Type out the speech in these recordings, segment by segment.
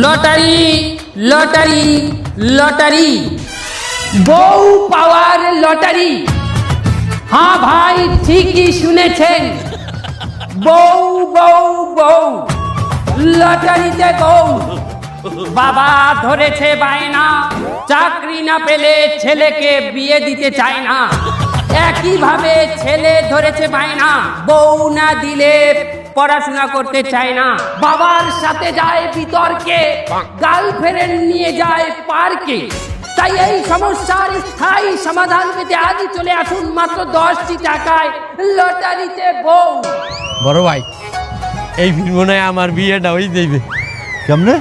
Lottery lottery lottery. বউ পাওয়ার lottery. হ্যাঁ ভাই, ঠিকই শুনেছেন। বউ বউ বউ, লটারিতে বউ। বাবা ধরেছে বায়না, চাকরি না পেলে ছেলেকে বিয়ে দিতে চায় না। একইভাবে ছেলে ধরেছে বায়না, বউ না দিলে পড়াশোনা করতে চায় না। বাবার সাথে যায় বিতর্কে গার্লফ্রেন্ড নিয়ে যায় পার্কে। তাই এই সমস্যার স্থায়ী সমাধান পেতে আজই চলে আসুন মাত্র দশটি টাকায় লটারিতে বউ। বড় ভাই এই ফিল্ম মনে হয় আমার বিয়েটা ওই দেবে কেমনে?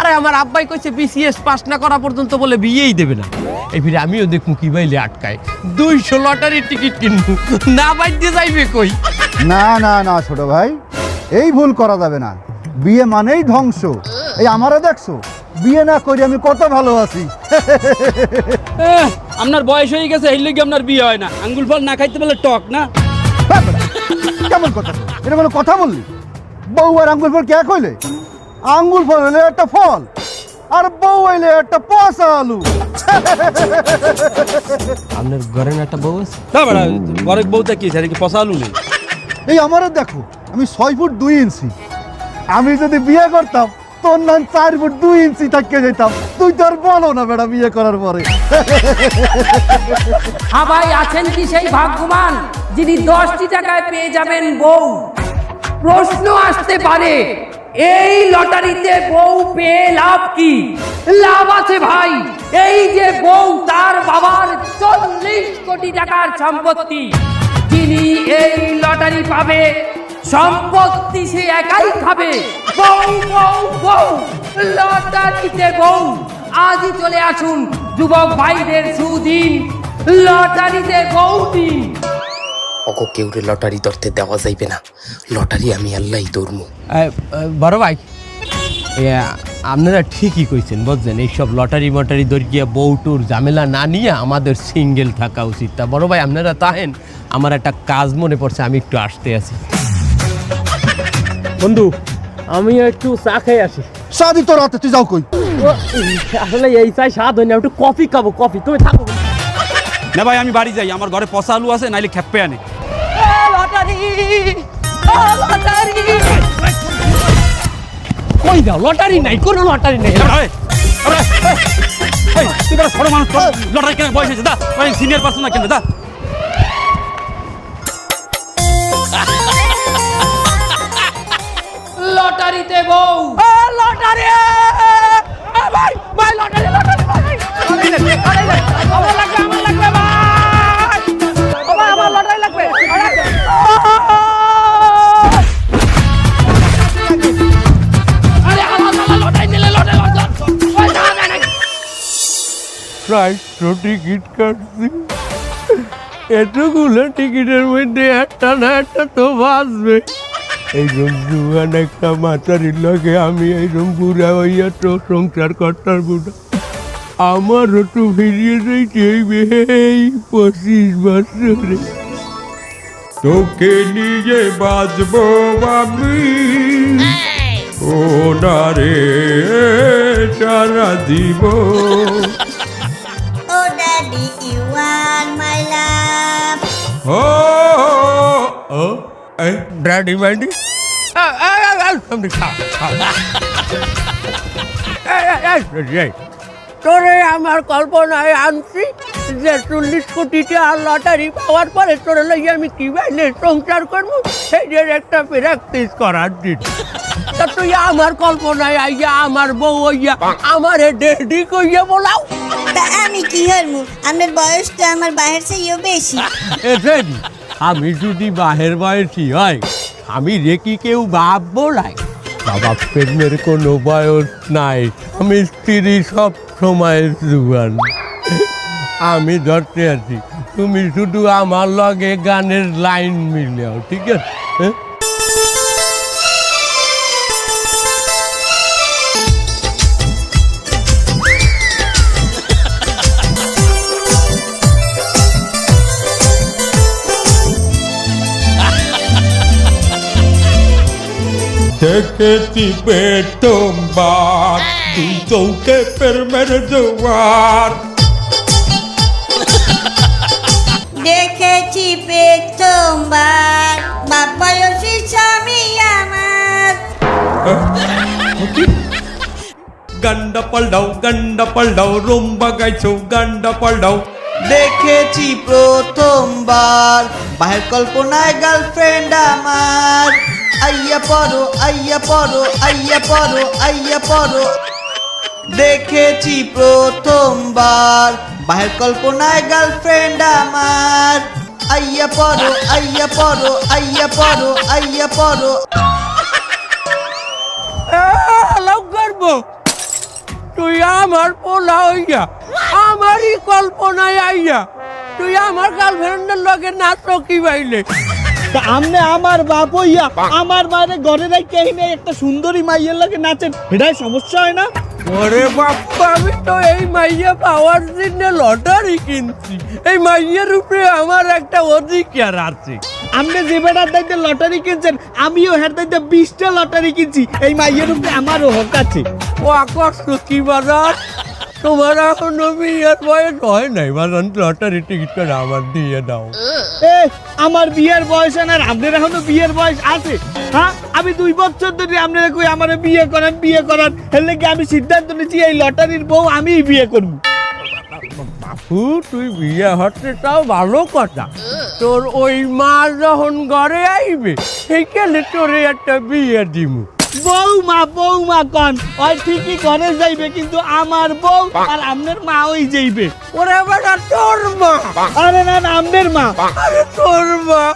আরে আমার আব্বাই কইছে বিসিএস পাস না করা পর্যন্ত বলে বিয়েই দেবে না। এই ফিরে আমিও দেখমু কি বাইলে আটকায়। দুইশো লটারির টিকিট কিনবো। না বাইতে যাইবে কই? না না না ছোট ভাই। এই ভুল করা যাবে না। বিয়ে মানেই ধ্বংস। এই আমারও দেখছ? বিয়ে না করি আমি কত ভালো আছি। আপনার বয়স হয়ে গেছে এই লেগে আপনার বিয়ে হয় না। আঙ্গুল ফল না খাইতে পারলে টক না? হ্যাঁ, কেমন কথা এটা কোনো কথা বললি? বউ আর আঙ্গুল ফল কে কইলে? আঙ্গুল ফল হলে একটা ফল আর বউ হইলে একটা পচা আলু। আপনার ঘরে না একটা বউ আছে? না বেড়া বরেক বউটা কি সেটা কি পসালু নেই? এই আমারও দেখো আমি ছয় ফুট দুই ইঞ্চি। আমি যদি বিয়ে করতাম, তোর নাম চার ফুট দুই ইঞ্চি থাকতে যেতাম। তুই তো আর বলো না বেটা বিয়ে করার পরে। ভাই আছেন কি সেই ভাগ্যবান, যিনি দশটি টাকায় পেয়ে যাবেন বউ? প্রশ্ন আসতে পারে, এই লটারিতে বউ পেয়ে লাভ কি? লাভ আছে ভাই, এই যে বউ তার বাবার চল্লিশ কোটি টাকার সম্পত্তি, যিনি এই লটারি পাবে সম্পত্তি সে একাই খাবে। বউ বউ বউ লটারিতে বউ। আজই চলে আসুন যুবক ভাইদের সুদিন। লটারিতে বউ দিন। অগো কেউরে লটারি ধরতে দেওয়া যাইবে না। লটারি আমি আল্লাহ ধরমু। বড় ভাই আপনারা ঠিকই কইছেন বুঝছেন? এইসব লটারি মটারি দরিয়া বউটুর ঝামেলা না নিয়ে আমাদের সিঙ্গেল থাকা উচিত। তা বড় ভাই আপনারা তাহেন আমার একটা কাজ মনে পড়ছে আমি একটু আসতে আছি। বন্ধু আমি একটু চা খাই আসি সাদি তোর হাতে তুই যাও কই আসলে এই চাই স্বাদ হয় না একটু কফি খাব কফি তুমি থাকো না ভাই আমি বাড়ি যাই আমার ঘরে পচা আলু আছে নাইলে খেপে আনে কই দাও লটারি নাই কোনো লটারি নাই তুই বড় মানুষ লটারি কেন বয়স হয়েছে দা সিনিয়র পার্সন না কেন দা লটারিতে বউ। লটারি ভাই ভাই লটারি লটারি ভাই। আমার লাগবে আমার লাগবে ভাই। আমার আমার লটারি লাগবে টিকিট কাটছি। এতগুলো টিকিটের মধ্যে একটা না একটা তো বাঁচবে। এইরকম জুয়ান একটা মাতারির লগে আমি এইরকম বুড়া হইয়া তো সংসার করতার বুড়া। আমারও তো ফিরিয়ে যাইতে হইবে এই পঁচিশ বছরে। তোকে নিয়ে বাঁচবো আমি। ও না রে সারা দিব Oh, Daddy, you are my love. ও ও এই ড্যাডি ম্যাডি সামনে খা তোরে আমার কল্পনায় আনছি। যে চল্লিশ কোটি টাকা লটারি পাওয়ার পরে তোরে লইয়া আমি কি বাইলে সংসার করব? সেই যে একটা প্র্যাকটিস করার দিন। তা তুই আমার কল্পনায় আইয়া আমার বউ হইয়া আমার ডেডি কইয়া বলাও। তা আমি কি হরমু আপনার বয়সটা আমার বাহির চেয়েও বেশি। এসেছি আমি যদি বাহের বয়সী হয় আমি রেখি কেউ বাপ বলাই বাবা প্রেমের কোনো বয়স নাই আমি স্ত্রী সব সময় জুয়ান। আমি ধরতে আছি। তুমি শুধু আমার লগে গানের লাইন মিলাও ঠিক আছে? হ্যাঁ? প্রথমবার দুই চৌকে প্রেমের জোয়ার দেখেছি প্রথমবার বাবা বয়সী স্বামী আমার। গন্ডা পাল্টাও গন্ডা পাল্টাও রুম্বা গাইছো গন্ডা পাল্টাও দেখেছি প্রথমবার। বাহের কল্পনায় গার্লফ্রেন্ড আমার। আইয়া পড়ো আইয়া পড়ো আইয়া পড়ো আইয়া পড়ো। দেখেছি প্রথমবার। বাহের কল্পনায় গার্লফ্রেন্ড আমার। আইয়া পড়ো আইয়া পড়ো আইয়া পড়ো আইয়া পড়ো। তুই আমার পোলা হইয়া, আমারই কল্পনায় আইয়া, তুই আমার গার্লফ্রেন্ডের লগে নাচ কি পাইলে তা আমনে আমার বাপ হইয়া আমার বাইরে ঘরে রাখতে নেই একটা সুন্দরী মাইয়ের লাগে নাচেন। এটাই সমস্যা হয় না? ওরে বাপ্পা আমি তো এই মাইয়া পাওয়ার জন্য লটারি কিনছি। এই মাইয়ের উপরে আমার একটা অধিকার আছে। আপনি যে বেটার দাইতে লটারি কিনছেন আমিও হের দাইতে বিশটা লটারি কিনছি। এই মাইয়ের উপরে আমারও হক আছে। ও আকর্ষ কি বাজার। তোমার এখনও বিয়ের বয়স হয় নাই? বাজান লটারি টিকিট করে আমার দিয়ে দাও। এ আমার বিয়ের বয়স আর আপনার এখনও বিয়ের বয়স আছে? হ্যাঁ? আমি দুই বছর ধরে আপনারা কই আমার বিয়ে করান বিয়ে করান এর লেগে আমি সিদ্ধান্ত নিয়েছি এই লটারির বউ আমিই বিয়ে করব? বাপু তুই বিয়ে হচ্ছে তাও ভালো কথা। তোর ওই মা যখন ঘরে আইবে সেইখানে তোরে একটা বিয়ে দিমু? বৌমা বৌমা কন। ওই ঠিকই ঘরে যাইবে কিন্তু আমার বউ আর আপনার মা ওই যাইবে। ওরে বেটা তোর মা। আরে না না আপনার মা। আরে তোর মা।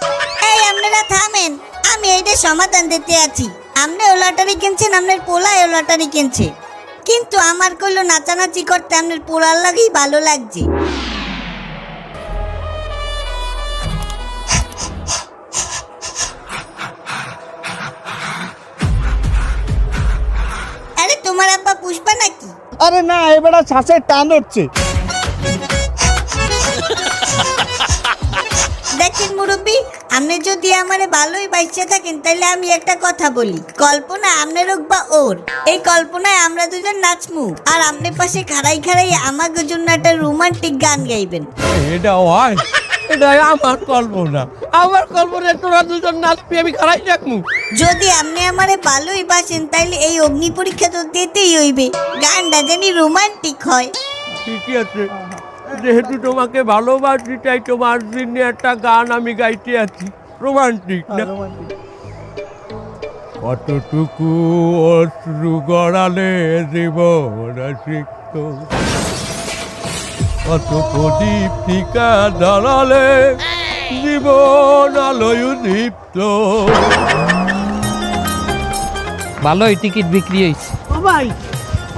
এই আপনারা থামেন আমি এইটা সমাধান দিতে আছি। আপনিও লটারি কিনছেন আপনার পোলায়ও লটারি কিনছে। কিন্তু আমার কইলো নাচানাচি করতে আপনার পোলার লাগেই ভালো লাগছে। আরে না এবারে শ্বাসের টান হচ্ছে। দেখেন মুরব্বী আপনি যদি আমারে ভালোই বাইসে থাকেন তাহলে আমি একটা কথা বলি। কল্পনা আপনার হোক বা ওর এই কল্পনায় আমরা দুজন নাচমু। আর আপনার পাশে খাড়াই খাড়াই আমাকে জন্য একটা রোমান্টিক গান গাইবেন। এটা হয় এটা আমার কল্পনা। আমার কল্পনা তোরা দুজন নাচবি আমি খারাই রাখমু যদি আপনি আমারে ভালোই বাসেন তাইলে এই অগ্নি পরীক্ষা তো দিতেই হইবে। গানটা জানি রোমান্টিক হয়। ঠিকই আছে। যেহেতু তোমাকে ভালোবাসি তাই তোমার জন্য একটা গান আমি গাইতে আছি। রোমান্টিক না? কতটুকু অশ্রু গড়ালে জীবন সিক্ত কত প্রদীপ টিকা জ্বালালে? জীবন আলোয় দীপ্ত ভালোই টিকিট বিক্রি হয়েছে ও ভাই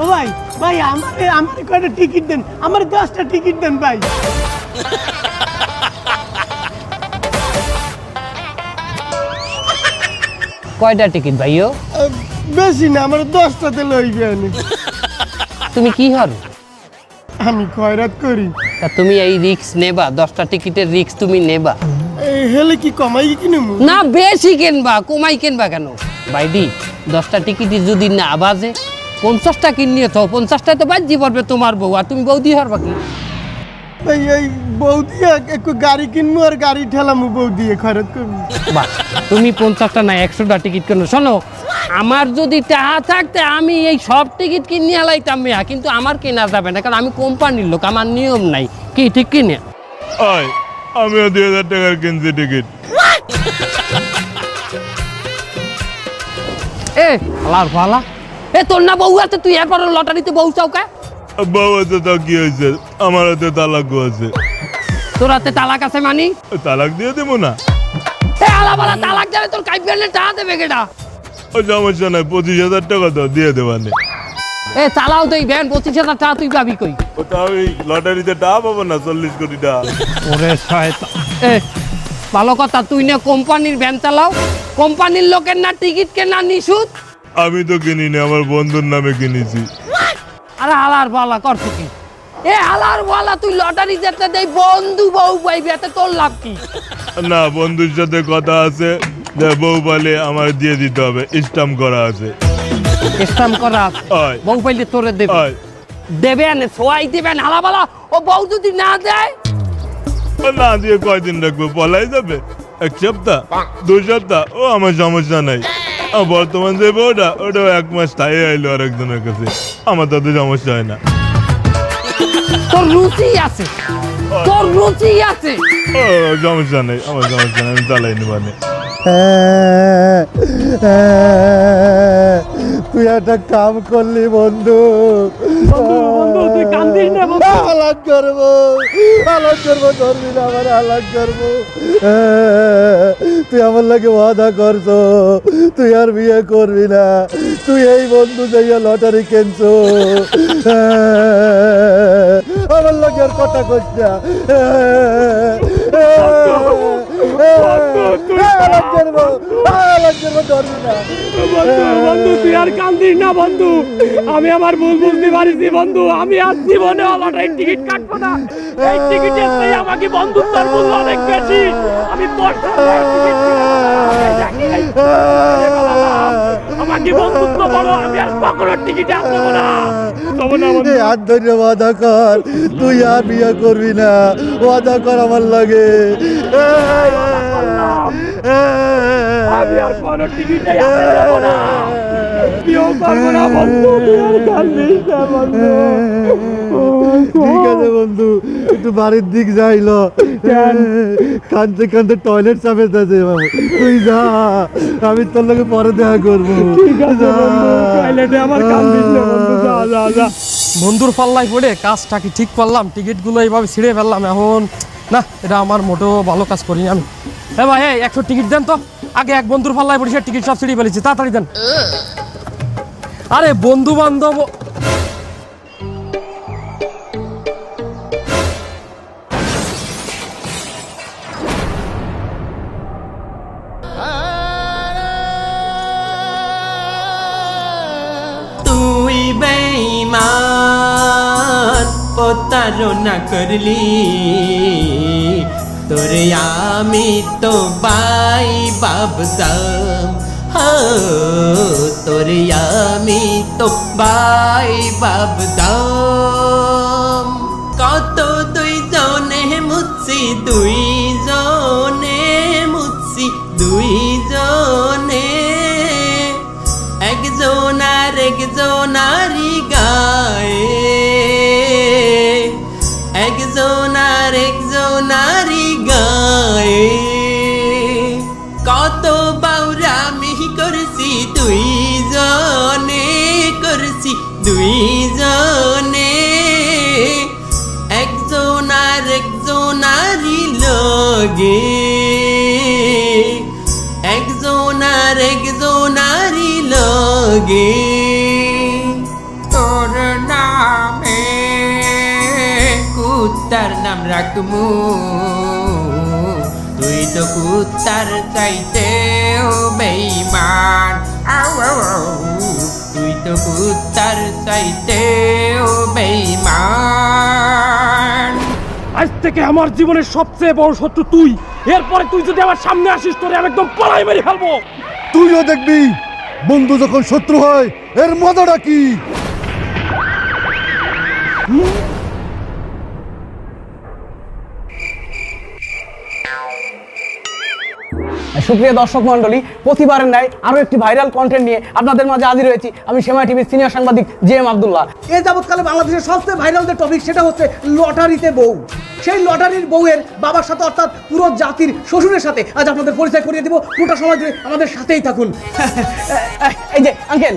ও ভাই ভাই আমার আমার কয়টা টিকিট দেন? আমার দশটা টিকিট দেন ভাই। কয়টা টিকিট ভাইও? বেশি না আমার দশটাতে লইবে আমি তুমি কি হর? আমি খয়রাত করি। তা তুমি এই রিক্স নেবা দশটা টিকিটের রিক্স তুমি নেবা। হেলে কি কমাই কিনবো না বেশি কিনবা কমাই কিনবা কেন? বাইডি দশটা টিকিট যদি না বাজে পঞ্চাশটা কিনিয়ে তো পঞ্চাশটা তো বাজি পড়বে তোমার বউ আর তুমি বৌদি হারবা কি? ভাই এই বউ দিয়ে একটু গাড়ি কিনবো আর গাড়ি ঠেলামু বউ দিয়ে খয়রাত করব বাহ তুমি পঞ্চাশটা না একশোটা টিকিট কেন? শোনো আমার যদি টাকা থাকতে আমি এই সব টিকিট কিনে আলাইতাম মেয়া কিন্তু আমার কেনা যাবে না কারণ আমি কোম্পানির লোক আমার নিয়ম নাই। কি ঠিক কিনে আয় আমিও দুই হাজার টাকার কিনছি টিকিট। এ আলার ফালা এ তোর না বউ আছে তুই এরপর লটারিতে বউ চাউকা বাবা তো কি হয়েছে আমার হাতে তালাক আছে। তোর হাতে তালাক আছে মানি? তালাক দিয়ে দেবো না। এ আলাবালা তালাক যাবে তোর কাইপিয়ালে টাকা দেবে কেটা ও সমস্যা নাই পঁচিশ হাজার টাকা তো দিয়ে দেবানে এ চালাও তো এই ভ্যান পঁচিশ হাজার টাকা তুই পাবি কই? ও তাও লটারিতে টাকা পাবো না চল্লিশ কোটি টাকা। ওরে শয়তান। এ ভালো কথা তুই না কোম্পানির ভ্যান চালাও। কোম্পানির লোকের না টিকিট কেনা নিশুত আমি তো কিনিনি আমার বন্ধুর নামে কিনেছি। আরে হালার বালা কর কি এ হালার বালা তুই লটারি যেতে দেই বন্ধু বউ পাইবি এতে তোর লাভ কি? না বন্ধুর সাথে কথা আছে যে বউ বলে আমার দিয়ে দিতে হবে করা আছে। স্টাম করা আছে। বউ পাইলে তোরে দেবে। দেবেন সোয়াই দিবেন হালাবালা ও বউ যদি না দেয়? ও না দিয়ে কয়দিন রাখব পলাই যাবে? এক সপ্তাহ? দু সপ্তাহ? ও আমার সমস্যা নাই। আর বর্তমান যে বউটা ওটাও এক মাস তাই আইলো আর একজনের কাছে। আমার তাতে সমস্যা হয় না। তোর রুচি আছে। তোর রুচি আছে। ও সমস্যা নেই আমার সমস্যা নেই আমি চালাই নিবানে তুই একটা কাম করলি বন্ধু। তুই কান্দিস না বন্ধু। হালাক করব হালাক করব ধরবি না আমার হালাক করব। তুই আমার লাগে ওয়াদা করছ তুই আর বিয়ে করবি না। তুই এই বন্ধু যাইয়া লটারি কিনছো। আমার লাগে আর কথা কইস না। বন্ধু তুই আর কান্দিস না বন্ধু। আমি আমার ভুল বুঝতে পারিছি বন্ধু। আমি আর জীবনে টিকিট কাটবো না। এই টিকিটের চেয়ে আমাকে বন্ধুত্বর মূল্য অনেক বেশি আমি আমাকে বন্ধুত্ব আমি আর কখনো টিকিট আসব না। ওয়াদা কর তুই আর বিয়ে করবি না। ওয়াদা কর আমার লাগে। আমি আর কোনো টিকিটে আসতে যাব না। বিয়েও করব না বন্ধু ঠিক আছে বন্ধু একটু বাড়ির দিক যাইল কানতে কানতে টয়লেট চাপে যাচ্ছে তুই যা আমি তোর লগে পরে দেখা করব। যা যা যা। বন্ধুর পাল্লায় পড়ে কাজটা কি ঠিক করলাম? টিকিটগুলো এইভাবে ছিঁড়ে ফেললাম এখন। না এটা আমার মোটেও ভালো কাজ করিনি আমি। হ্যাঁ ভাই একশো টিকিট দেন তো। আগে এক বন্ধুর পাল্লায় পড়ে টিকিট সব ছিঁড়ে ফেলেছি, তাড়াতাড়ি দেন। আরে, বন্ধু বান্ধব। তুই বেঈমান প্রতারণা করলি। তোরে আমি তো বাই ভাবতাম হো, তোরে আমি তো বাই ভাবতাম কত দুই জনে মুছি দুই জনে মুছি দুই জনে একজন আর একজনারি গায়ে রাখমু তুই তো কুত্তার চাইতে ও বেইমান আউ, আউ, আউ। তুই তো কুত্তার চাইতে ও বেইমান আজ থেকে আমার জীবনের সবচেয়ে বড় শত্রু তুই। এরপরে তুই যদি আমার সামনে আসিস তোরে আমি একদম পলাই মেরে ফেলব। তুইও দেখবি বন্ধু যখন শত্রু হয় এর মজাটা কি? সুপ্রিয় দর্শক মণ্ডলী প্রতিবারের ন্যায় আরও একটি ভাইরাল কন্টেন্ট নিয়ে আপনাদের মাঝে হাজির হয়েছি আমি সেমা টিভির সিনিয়র সাংবাদিক জে এম আবদুল্লাহ। এ যাবৎকালে বাংলাদেশের সবচেয়ে ভাইরাল যে টপিক সেটা হচ্ছে লটারিতে বউ। সেই লটারির বউয়ের বাবার সাথে অর্থাৎ পুরো জাতির শ্বশুরের সাথে আজ আপনাদের পরিচয় করিয়ে দিব। পুরোটা সময় ধরে আমাদের সাথেই থাকুন। এই যে আঙ্কেল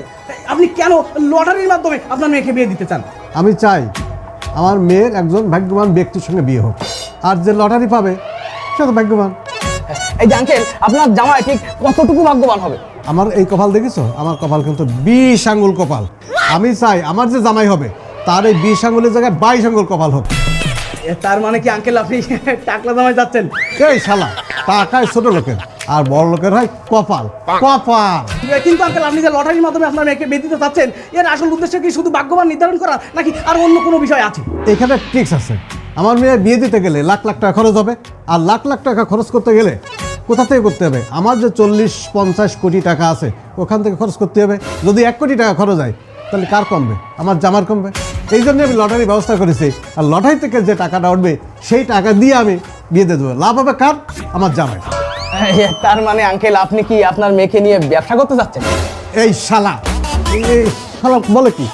আপনি কেন লটারির মাধ্যমে আপনার মেয়েকে বিয়ে দিতে চান? আমি চাই আমার মেয়ের একজন ভাগ্যবান ব্যক্তির সঙ্গে বিয়ে হোক। আর যে লটারি পাবে সে তো ভাগ্যবান। এই যে আঙ্কেল আপনার জামাই ঠিক কতটুকু ভাগ্যবান হবে? আমার এই কপাল দেখেছ? আমার কপাল কিন্তু বিশ আঙ্গুল কপাল। আমি চাই আমার যে জামাই হবে তার এই বিশ আঙ্গুলের জায়গায় বাইশ আঙ্গুল কপাল হোক। এ, তার মানে কি আঙ্কেল আপনি টাকলা জামাই যাচ্ছেন? এই শালা টাকায় ছোট লোকের আর বড় লোকের হয় কপাল। কপাল। কিন্তু আঙ্কেল আপনি যে লটারির মাধ্যমে আপনার মেয়েকে বিয়ে দিতে চাচ্ছেন এর আসল উদ্দেশ্য কি শুধু ভাগ্যবান নির্ধারণ করা নাকি আর অন্য কোনো বিষয় আছে? এখানে ট্রিক্স আছে। আমার মেয়ে বিয়ে দিতে গেলে লাখ লাখ টাকা খরচ হবে আর লাখ লাখ টাকা খরচ করতে গেলে কোথা থেকে করতে হবে? আমার যে চল্লিশ পঞ্চাশ কোটি টাকা আছে ওখান থেকে খরচ করতে হবে। যদি এক কোটি টাকা খরচ হয় তাহলে কার কমবে? আমার জামার কমবে। এই জন্য আমি লটারির ব্যবস্থা করেছি। আর লটারি থেকে যে টাকাটা উঠবে সেই টাকা দিয়ে আমি বিয়ে দিয়ে দেবো। লাভ হবে কার? আমার জামাই। তার মানে আঙ্কেল আপনি কি আপনার মেয়েকে নিয়ে ব্যবসা করতে যাচ্ছেন? এই শালা। এই শালা বলে কি?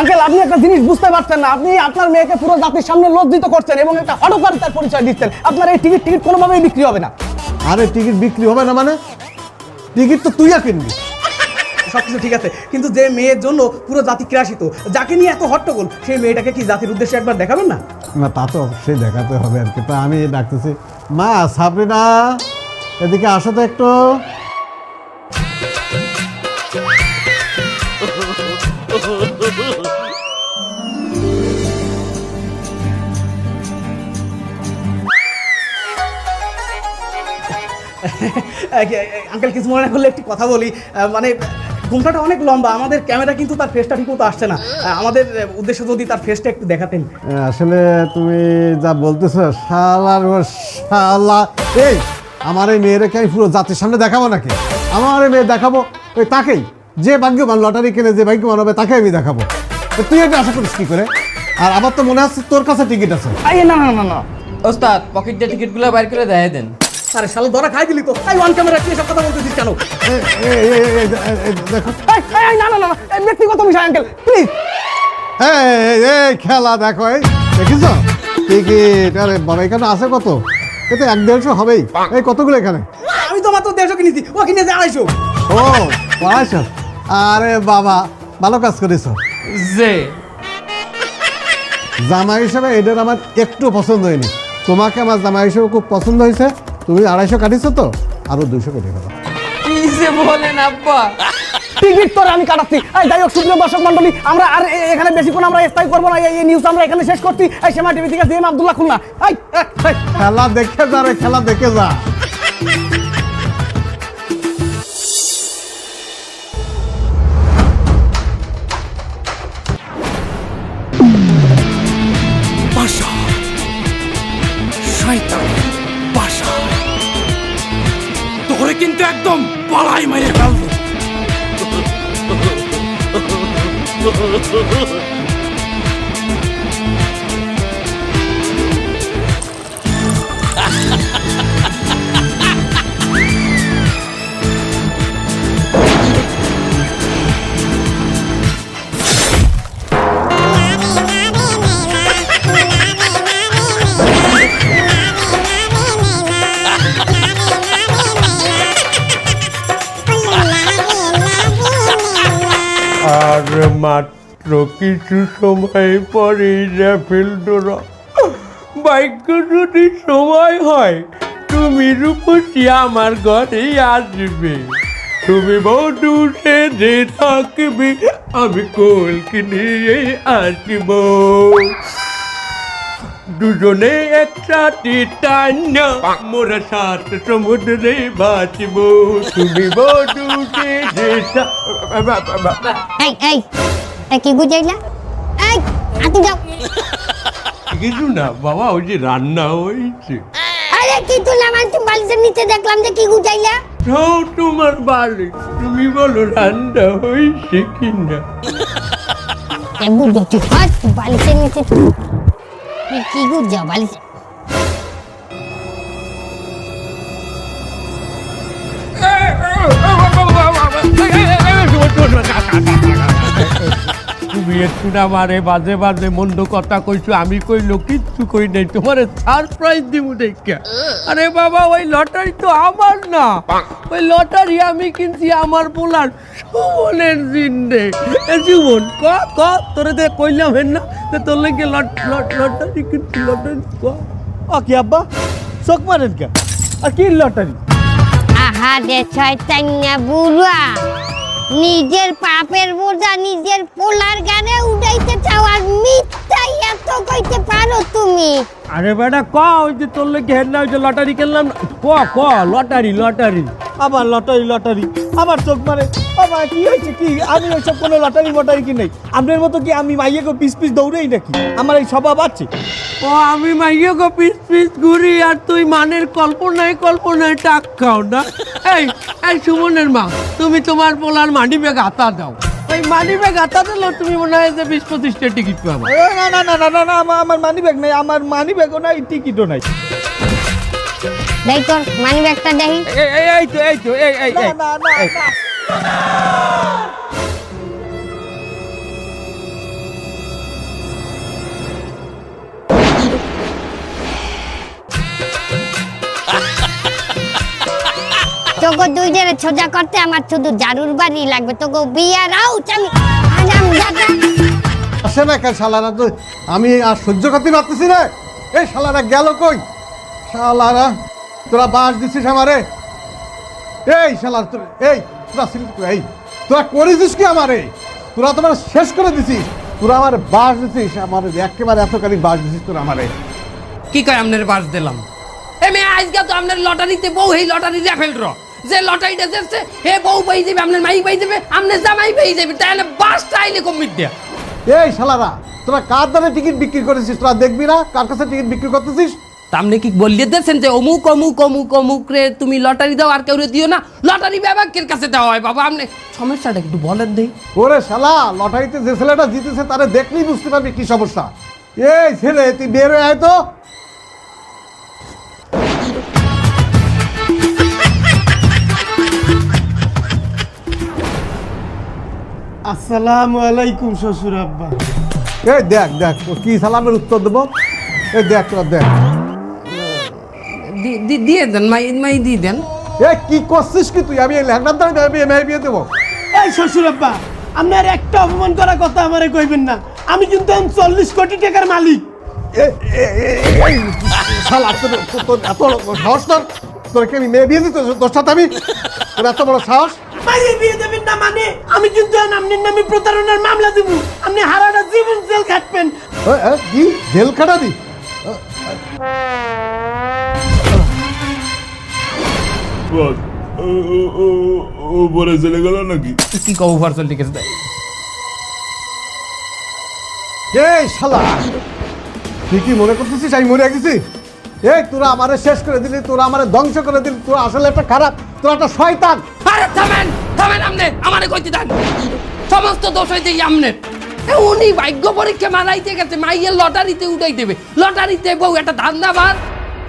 আঙ্কেল আপনি একটা জিনিস বুঝতে পারছেন না। আপনি আপনার মেয়েকে পুরো জাতির সামনে লজ্জিত করছেন এবং একটা হটকারিতার পরিচয় দিচ্ছেন। আপনার এই টিকিট টিকিট কোনোভাবেই বিক্রি হবে না। আরে টিকিট বিক্রি হবে না মানে? টিকিট তো তুইয়া কিনবি। সবকিছু ঠিক আছে কিন্তু যে মেয়ের জন্য পুরো জাতি ক্রাশিত যাকে নিয়ে এত হট্টগোল সেই মেয়েটাকে কি জাতির উদ্দেশ্যে একবার দেখাবেন না? না তা তো অবশ্যই দেখাতে হবে আর কি তা আমি ডাকতেছি। মা সাবরিনা এদিকে আসো তো একটু। আঙ্কেল কিছু মনে করলে একটি কথা বলি। মানে ঘুমটাটা অনেক লম্বা আমাদের ক্যামেরা কিন্তু তার ফেসটা ঠিক মতো আসছে না। আমাদের উদ্দেশ্য যদি তার ফেসটা একটু দেখাতেন। আসলে তুমি যা বলতেছো শালার শালা। এই আমার এই মেয়েটাকে আমি পুরো জাতির সামনে দেখাবো নাকি? আমার এই মেয়ে দেখাবো ওই তাকেই। যে ভাগ্যবান লটারি কিনে যে ভাগ্যবান হবে তাকে আমি দেখাবো। তো তুই এটা আশা করিস কি করে? আর আমার তো মনে হচ্ছে তোর কাছে টিকিট আছে। না না না না। ওস্তাদ পকেট দিয়ে টিকিটগুলো বাইর করে দেয় দেন। আরে শালা ধরা খাই দিলি তো এই ওয়ান ক্যামেরা কি এসব কথা বলতেছিস কেন দেখো এই, এই, এই, না না না ব্যক্তিগত বিষয় আঙ্কেল প্লিজ এই, এই, খেলা দেখো এই দেখিস টিকিট আরে বাবা এখানে আছে কত এতে এক দেড়শো হবেই এই কতগুলো এখানে আমি তো মাত্র দেড়শো কিনেছি ও কিনেছে আড়াইশো ও পড়াইছ আরে বাবা ভালো কাজ করেছ যে জামা হিসেবে এদের আমার একটু পছন্দ হয়নি তোমাকে আমার জামা হিসেবে খুব পছন্দ হয়েছে তুমি আড়াইশো কাটিছো তো? আরও দুইশো কেটে ফেলো। কি যে বলেন আব্বা? টিকিট তোর আমি কাটাচ্ছি। এই যাই হোক সুপ্রিয় দর্শক মন্ডলী আমরা আর এখানে বেশিক্ষণ আমরা স্থায়ী করব না। এই- নিউজ আমরা এখানে শেষ করছি। এই সেমা টিভি থেকে জিএম আব্দুল্লাহ খুলনা। এই, এই, এই। খেলা দেখে যা রে খেলা দেখে যা। পালাই মেরে ফেলব। আর মাত্র কিছু সময় পরে র্যাফেল ডোরা যদি সময় হয়, তুমি রূপসী আমার ঘরে আসবে। তুমি বধু যে থাকবে, আমি কোল নিয়ে আসব। দুজনে একসাথে টান্না মোরা সাত সমুদ্রে বাঁচব। তুমি বধু এই এই এই কি এই যাও কিছু না বাবা ওই যে রান্না হয়েছে। আরে কি তো নামান তুমি বালিশের নিচে দেখলাম যে কি গুজাইলা তোমার বাড়ি তুমি বলো রান্না হয়েছে কিনা। এ বুঝো তুই হাত বালিশের নিচে কি গুজা বালিশ তুমি একটু মারে, বাজে বাজে মন্দ কথা কইছো, আমি কইলো, কিচ্ছু কই নাই, তোমার সারপ্রাইজ দিব দেখা। আরে বাবা, ওই লটারি তো আমার না। ওই লটারি আমি কিনছি আমার পোলার সুমনের জিন্দে। এ জীবন, ক ক, তোরে দে, কইলাম হেন না, যে তোর লাগে লটারি কিনছি, লটারি, ক। ও কি আব্বা, চোখ মারেন কে? আর কি লটারি? আহা, দে ছয়তান্যা বুড়া। নিজের পাপের বোঝা নিজের পোলার গানে উঠাইতে চাও আর মিথ্যাই কইতে পারো তুমি। আরে বেটা ক ওই যে তোর লোক হেড না ওই যে লটারি খেললাম। ক ক লটারি লটারি। আবার লটারি লটারি আবার চোখ মারে। বাবা কি হয়েছে কি? আমি ওইসব কোনো লটারি মটারি কি নেই? আপনার মতো কি আমি মাইয়াকে পিস পিস দৌড়েই নাকি? আমার এই স্বভাব আছে। ও আমি মাইয়ে গো পিস পিস ঘুরি আর তুই মানের কল্পনায় কল্পনায় টাক খাও না। এই এই সুমনের মা তুমি তোমার পোলার মানি ব্যাগ হাতা দাও। ওই মানি ব্যাগ হাতা দিলেও তুমি মনে হয় যে বিশ পঁচিশটা টিকিট পাবো। এ, না না না না না না আমার- আমার মানি ব্যাগ নাই আমার মানি ব্যাগও নাই টিকিটও নাই। দেখ তোর মানি ব্যাগটা দেখি। এই এই এই তো এই তো এই এই না না না তোকে দুই জনের সোজা করতে আমার শুধু জারুর বাড়ি লাগবে। তোকে বিয়ার আউট আমি দাদা আসে না কেন শালারা তো আমি আর সহ্য করতে পারতেছি না। এই শালারা গেল কই? শালারা তোরা বাস দিছিস আমারে? এই শালার তোর এই তোরা এই তোরা করেছিস কি আমারে? তোরা তোমার শেষ করে দিছিস তোরা আমার বাস দিছিস আমার একেবারে এতখানি বাস দিছিস তোরা আমারে। কি কয় আপনার বাস দিলাম? এ মেয়ে আজকে তো আপনার লটারিতে বউ এই লটারি রেফেল র যে লটারিটা যাচ্ছে হে বউ পাই যাবে আপনার মাই পাই যাবে আপনার জামাই পাই যাবে তাই না বাসটা আইলে কমিট দেয়া এই শালারা তোরা কার দ্বারা টিকিট বিক্রি করেছিস? তোরা দেখবি না কার কাছে টিকিট বিক্রি করতেছিস? আপনি কি বললে দিয়েছেন যে অমুক অমুক অমুক অমুক রে তুমি লটারি দাও আর কেউ দিও না। লটারি বিভাগের কাছে দেওয়া হয় বাবা আপনি সমস্যাটা একটু বলেন দেই। ওরে শালা লটারিতে যে ছেলেটা জিতেছে তারে দেখলেই বুঝতে পারবি কি সমস্যা। এই ছেলে তুই বের হয়ে আয় তো। আসসালামু আলাইকুম শ্বশুর আব্বা। এই দেখ দেখ ও কি সালামের উত্তর দেবো? এই দেখ তোরা দেখ। দি- দি- দিয়ে দেন মাই মাই দিয়ে দেন। এ কি করছিস কি তুই? আমি এই ল্যাংড়ার দ্বারা বিয়ে মেয়ে বিয়ে দেবো। এই শ্বশুর আব্বা আপনার একটা অপমান করার কথা আমারে কইবেন না। আমি কিন্তু চল্লিশ কোটি টাকার মালিক। এ, এ, এ, এই শালা তোর তোর- তোর এত সাহস তোর? তোরকে আমি মেয়ে বিয়ে দিতে তোর সাথে আমি? তোর এত বড় সাহস? মাইয়ে বিয়ে দেবেন না মানে? আমি কিন্তু আপনার নামে প্রতারণার মামলা দিব। আপনি হারাটা জীবন জেল খাটবেন। কি? জেল খাটা দি? ও ও- ও- ও চলে গেল নাকি? কি কবু পার্সেল ঠিক আছে এই শালা! তুই কি মনে করতেছিস আমি মরে গেছি? এই তোরা আমারে শেষ করে দিলি তোরা আমারে ধ্বংস করে দিলি তোরা আসলে একটা খারাপ তোরা একটা শয়তান। আরে থামেন থামেন আমনে আমারে কইতে দেন। সমস্ত দোষ হইতে আমনে। এ, উনি ভাগ্য পরীক্ষা মানাইতে গেছে মাইয়ের লটারিতে উঠাই দেবে। লটারিতে বউ একটা ধান্দাবাদ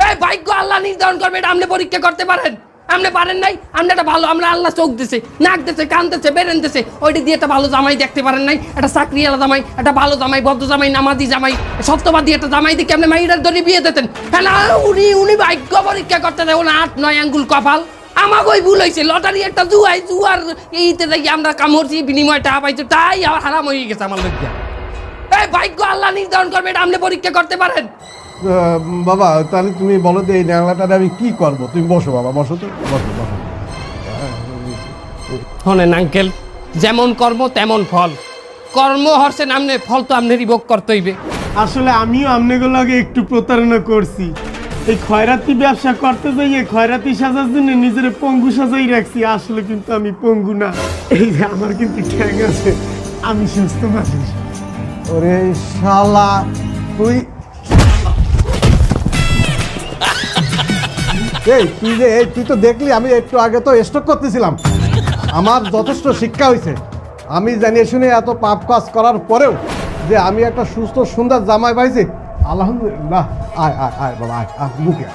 এই ভাগ্য আল্লাহ নির্ধারণ করবে এটা আপনি পরীক্ষা করতে পারেন। আপনি পারেন নাই আপনি একটা ভালো আমরা আল্লাহ চোখ দিছে, নাক দিছে, কান দিছে, বেরেন দিছে। ওইটা দিয়ে একটা ভালো জামাই দেখতে পারেন নাই, একটা চাকরিওয়ালা জামাই, একটা ভালো জামাই, ভদ্র জামাই, নামাজি জামাই, সত্যবাদী একটা জামাই দিকে আপনি মাইরার ধরে বিয়ে দিতেন? হ্যাঁ উনি উনি ভাগ্য পরীক্ষা করতে দেয়, ওনার আট, নয় আঙ্গুল কপাল। আমাকে ভুল হয়েছে, লটারি একটা জুয়াই, জুয়ার এইতে দেখি আমরা কামড়ছি বিনিময় টাকা পাইছি, তাই হারাম হয়ে গেছে আমার লোক এই ভাগ্য আল্লাহ নির্ধারণ করবে, এটা আপনি পরীক্ষা করতে পারেন। বাবা তাহলে তুমি বলো যে এই ন্যাংলাটারে আমি কি করব? তুমি বসো বাবা বসো তো। বসো বসো। শোনেন আঙ্কেল যেমন কর্ম তেমন ফল। কর্ম হরছে নামনে ফল তো আপনারই ভোগ করতে হইবে। আসলে আমিও আপনাগুলোকে একটু প্রতারণা করছি। এই খয়রাতি ব্যবসা করতে যাইয়ে খয়রাতি সাজার জন্য নিজের পঙ্গু সাজাই রাখছি আসলে কিন্তু আমি পঙ্গু না। এই যে আমার কিন্তু ঠ্যাং আছে আমি সুস্থ মানুষ। ওরে শালা তুই এই, তুই যে, এই, তুই তো দেখলি, আমি একটু আগে তো স্টক করতেছিলাম। আমার যথেষ্ট শিক্ষা হয়েছে আমি জানিয়ে শুনে এত পাপ কাজ করার পরেও যে আমি একটা সুস্থ, সুন্দর জামাই পাইছি, আলহামদুলিল্লাহ। আয় আয় আয়, বাবা, আয় আয়, মুখে।